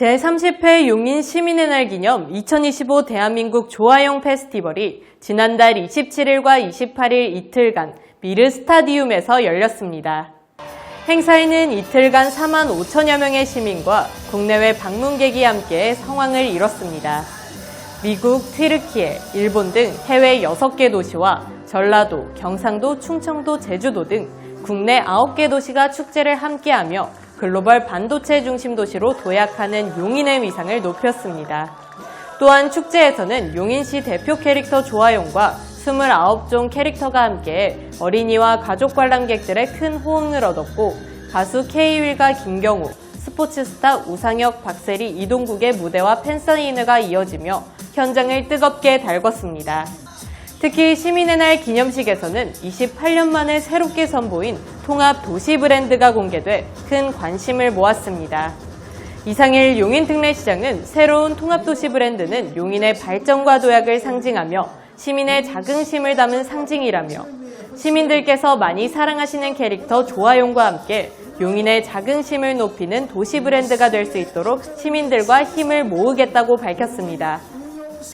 제30회 용인 시민의 날 기념 2025 대한민국 조화영 페스티벌이 지난달 27일과 28일 이틀간 미르 스타디움에서 열렸습니다. 행사에는 이틀간 4만 5천여 명의 시민과 국내외 방문객이 함께 성황을 이뤘습니다. 미국, 튀르키예, 일본 등 해외 6개 도시와 전라도, 경상도, 충청도, 제주도 등 국내 9개 도시가 축제를 함께하며 글로벌 반도체 중심 도시로 도약하는 용인의 위상을 높였습니다. 또한 축제에서는 용인시 대표 캐릭터 조화용과 29종 캐릭터가 함께 어린이와 가족 관람객들의 큰 호응을 얻었고 가수 K-윌과 김경우, 스포츠 스타 우상혁, 박세리, 이동국의 무대와 팬사인회가 이어지며 현장을 뜨겁게 달궜습니다. 특히 시민의 날 기념식에서는 28년 만에 새롭게 선보인 통합 도시 브랜드가 공개돼 큰 관심을 모았습니다. 이상일 용인 특례시장은 새로운 통합도시 브랜드는 용인의 발전과 도약을 상징하며 시민의 자긍심을 담은 상징이라며 시민들께서 많이 사랑하시는 캐릭터 조화용과 함께 용인의 자긍심을 높이는 도시 브랜드가 될 수 있도록 시민들과 힘을 모으겠다고 밝혔습니다.